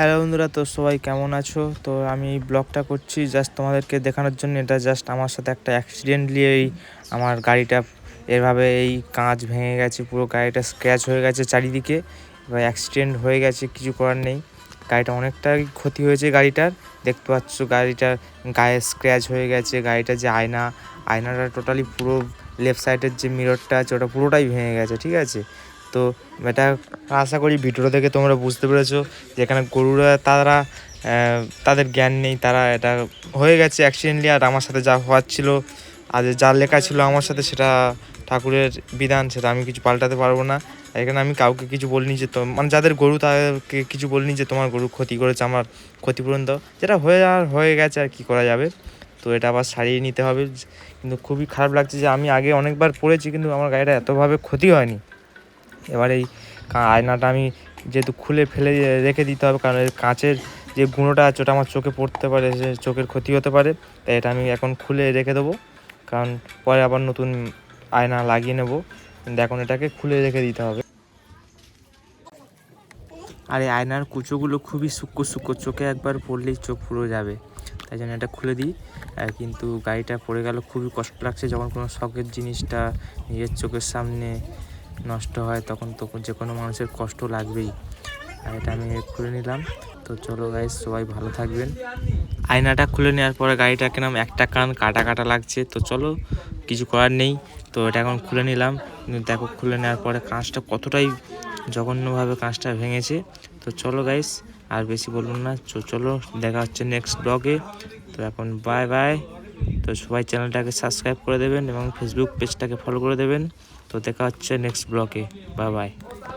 Hello বন্ধুরা, তো সবাই কেমন আছো? তো আমি ব্লগটা করছি জাস্ট তোমাদেরকে দেখানোর জন্য। এটা জাস্ট আমার সাথে একটা অ্যাক্সিডেন্টলি এই আমার গাড়িটা এভাবে এই কাঁচ ভেঙে গেছে, পুরো গাড়িটা স্ক্র্যাচ হয়ে গেছে চারিদিকে। এবার অ্যাক্সিডেন্ট হয়ে গেছে, কিছু করার নেই। গাড়িটা অনেকটাই ক্ষতি হয়েছে গাড়িটার। দেখতে পাচ্ছ গাড়িটার গায়ে স্ক্র্যাচ হয়ে গেছে, গাড়িটার যে আয়না, আয়নাটা টোটালি পুরো লেফট সাইডের যে মিররটা আছে, ওটা পুরোটাই ভেঙে গেছে, ঠিক আছে? তো এটা আশা করি ভিডিওটা দেখে তোমরা বুঝতে পেরেছ যেখানে গরুরা, তারা তাদের জ্ঞান নেই, তারা এটা হয়ে গেছে অ্যাক্সিডেন্টলি আর আমার সাথে যা হওয়ার ছিল, আর যা লেখা ছিল আমার সাথে সেটা ঠাকুরের বিধান, সেটা আমি কিছু পাল্টাতে পারব না। এখানে আমি কাউকে কিছু বলিনি যে তো মানে যাদের গরু, তাদেরকে কিছু বলিনি যে তোমার গরু ক্ষতি করেছে, আমার ক্ষতিপূরণ দাও। যেটা হয়ে আর হয়ে গেছে আর কি করা যাবে, তো এটা আবার সারিয়ে নিতে হবে। কিন্তু খুবই খারাপ লাগছে যে আমি আগে অনেকবার পড়েছি, কিন্তু আমার গাড়িটা এতভাবে ক্ষতি হয়নি। এবার এই আয়নাটা আমি যেহেতু খুলে ফেলে রেখে দিতে হবে, কারণ এর কাঁচের যে গুঁড়োটা আছে ওটা আমার চোখে পড়তে পারে চোখের ক্ষতি হতে পারে, তাই এটা আমি এখন খুলে রেখে দেবো। কারণ পরে আবার নতুন আয়না লাগিয়ে নেব। কিন্তু এখন এটাকে খুলে রেখে দিতে হবে। আর এই আয়নার কুচোগুলো খুবই সূক্ষ্ম সূক্ষ্ম, চোখে একবার পড়লেই চোখ পুরো যাবে। তাই জন্য এটা খুলে দিই। কিন্তু গাড়িটা পড়ে গেল, খুবই কষ্ট লাগছে, যখন কোনো শখের জিনিসটা নিজের চোখের সামনে নষ্ট হয়, তখন তো যে কোনো মানুষের কষ্ট লাগবেই। আর এটা আমি খুলে নিলাম। তো চলো গাইজ সবাই ভালো থাকবেন। আয়নাটা খুলে নেওয়ার পরে গাড়িটা কেনাম একটা কান কাটা কাটা লাগছে। তো চলো, কিছু করার নেই। তো এটা এখন খুলে নিলাম। দেখো, খুলে নেওয়ার পরে কাঁচটা কতটাই জঘন্যভাবে কাঁচটা ভেঙেছে। তো চলো গাইস আর বেশি বলুন না। চলো, দেখা হচ্ছে নেক্সট ব্লগে তো এখন বাই বাই তো সবাই চ্যানেলটাকে সাবস্ক্রাইব করে দেবেন এবং ফেসবুক পেজটাকে ফলো করে দেবেন। তো দেখা হচ্ছে নেক্সট ব্লকে বাই বাই